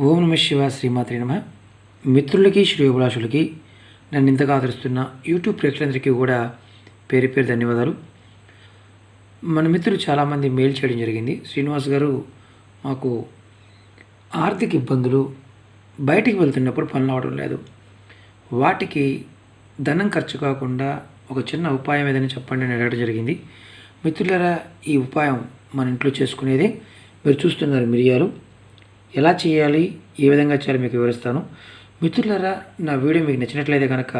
ఓం నమ శివ శ్రీమాత్రి నమ. మిత్రులకి శ్రేయోభిలాషులకి నన్ను ఇంతగా ఆదరిస్తున్న యూట్యూబ్ ప్రేక్షకులందరికీ కూడా పేరు పేరు ధన్యవాదాలు. మన మిత్రులు చాలామంది మెయిల్ చేయడం జరిగింది. శ్రీనివాస్ గారు మాకు ఆర్థిక ఇబ్బందులు బయటికి వెళ్తున్నప్పుడు పనులు అవడం లేదు. వాటికి ధనం ఖర్చు కాకుండా ఒక చిన్న ఉపాయం ఏదైనా చెప్పండి అని అడగడం జరిగింది. మిత్రులారా ఈ ఉపాయం మన ఇంట్లో చేసుకునేదే. మీరు చూస్తున్నారు మిరియాలు. ఎలా చేయాలి ఏ విధంగా చేయాలి మీకు వివరిస్తాను. మిత్రులారా నా వీడియో మీకు నచ్చినట్లయితే కనుక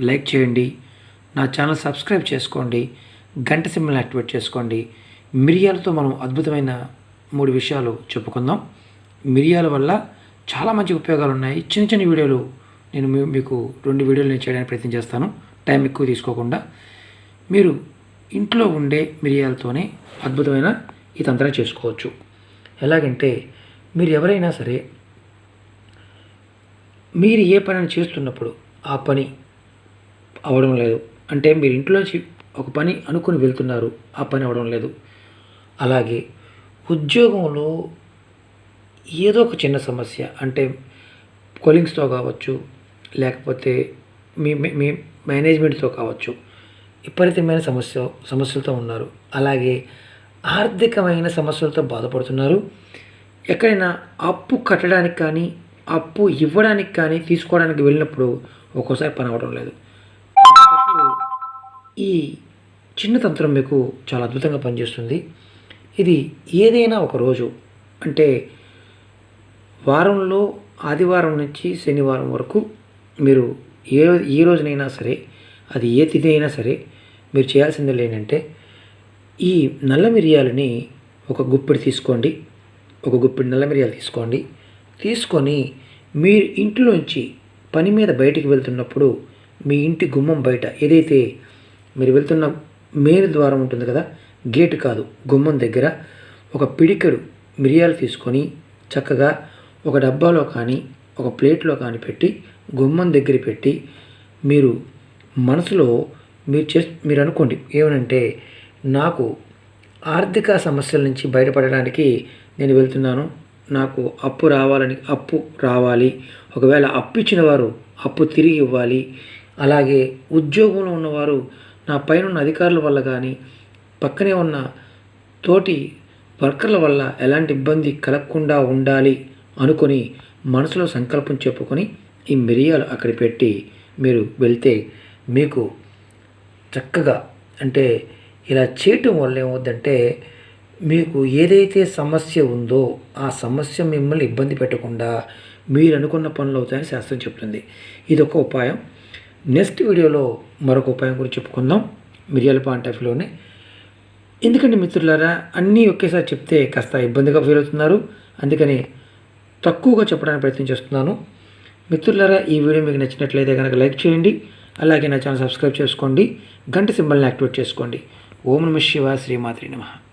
లైక్ చేయండి నా ఛానల్ సబ్స్క్రైబ్ చేసుకోండి గంట సింబల్ని యాక్టివేట్ చేసుకోండి. మిరియాలతో మనం అద్భుతమైన మూడు విషయాలు చెప్పుకుందాం. మిరియాల వల్ల చాలా మంచి ఉపయోగాలు ఉన్నాయి. చిన్న చిన్న వీడియోలు నేను మీకు రెండు వీడియోలు నేను చేయడానికి ప్రయత్నం చేస్తాను. టైం ఎక్కువ తీసుకోకుండా. మీరు ఇంట్లో ఉండే మిరియాలతోనే అద్భుతమైన ఈ తంత్రం చేసుకోవచ్చు. ఎలాగంటే మీరు ఎవరైనా సరే మీరు ఏ పనిని చేస్తున్నప్పుడు ఆ పని అవడం లేదు. అంటే మీరు ఇంట్లోంచి ఒక పని అనుకుని వెళ్తున్నారు ఆ పని అవడం లేదు. అలాగే ఉద్యోగంలో ఏదో ఒక చిన్న సమస్య అంటే కొలింగ్స్తో కావచ్చు లేకపోతే మీ మీ- మేనేజ్మెంట్తో కావచ్చు విపరీతమైన సమస్య సమస్యలతో ఉన్నారు. అలాగే ఆర్థికమైన సమస్యలతో బాధపడుతున్నారు. ఎక్కడైనా అప్పు కట్టడానికి కానీ అప్పు ఇవ్వడానికి కానీ తీసుకోవడానికి వెళ్ళినప్పుడు ఒక్కోసారి పని అవ్వడం లేదు. ఈ చిన్న తంత్రం మీకు చాలా అద్భుతంగా పనిచేస్తుంది. ఇది ఏదైనా ఒక రోజు అంటే వారంలో ఆదివారం నుంచి శనివారం వరకు మీరు ఏ ఏ రోజునైనా సరే అది ఏ తిథి అయినా సరే మీరు చేయాల్సింది ఏంటంటే ఈ నల్ల మిరియాలని ఒక గుప్పిడి తీసుకోండి. ఒక గుప్పిడి నల్ల మిరియాలు తీసుకోండి. తీసుకొని మీరు ఇంట్లోంచి పని మీద బయటికి వెళ్తున్నప్పుడు మీ ఇంటి గుమ్మం బయట ఏదైతే మీరు వెళ్తున్న మెయిన్ ద్వారం ఉంటుంది కదా గేటు కాదు గుమ్మం దగ్గర ఒక పిడికెడు మిరియాలు తీసుకొని చక్కగా ఒక డబ్బాలో కానీ ఒక ప్లేట్లో కానీ పెట్టి గుమ్మం దగ్గర పెట్టి మీరు మనసులో మీరు చే మీరు అనుకోండి ఏమనంటే నాకు ఆర్థిక సమస్యల నుంచి బయటపడడానికి నేను వెళ్తున్నాను. నాకు అప్పు రావాలని అప్పు రావాలి. ఒకవేళ అప్పు ఇచ్చిన వారు అప్పు తిరిగి ఇవ్వాలి. అలాగే ఉద్యోగంలో ఉన్నవారు నా పైన ఉన్న అధికారుల వల్ల కానీ పక్కనే ఉన్న తోటి వర్కర్ల వల్ల ఎలాంటి ఇబ్బంది కలగకుండా ఉండాలి అనుకొని మనసులో సంకల్పం చెప్పుకొని ఈ మిరియాలు అక్కడ పెట్టి మీరు వెళ్తే మీకు చక్కగా అంటే ఇలా చేయటం వల్ల ఏమవుద్దంటే మీకు ఏదైతే సమస్య ఉందో ఆ సమస్య మిమ్మల్ని ఇబ్బంది పెట్టకుండా మీరు అనుకున్న పనులు అవుతాయని శాస్త్రం చెప్తుంది. ఇది ఒక ఉపాయం. నెక్స్ట్ వీడియోలో మరొక ఉపాయం గురించి చెప్పుకుందాం. మిరియాల పాయింట్ ఆఫ్ వ్యూలోనే. ఎందుకంటే మిత్రులారా అన్నీ ఒకేసారి చెప్తే కాస్త ఇబ్బందిగా ఫీల్ అవుతున్నారు. అందుకని తక్కువగా చెప్పడానికి ప్రయత్నం చేస్తున్నాను. మిత్రులారా ఈ వీడియో మీకు నచ్చినట్లయితే కనుక లైక్ చేయండి. అలాగే నా ఛానల్ సబ్స్క్రైబ్ చేసుకోండి. గంట సింబల్ని యాక్టివేట్ చేసుకోండి. ఓం నమ శివ శ్రీమాత్రి నమః.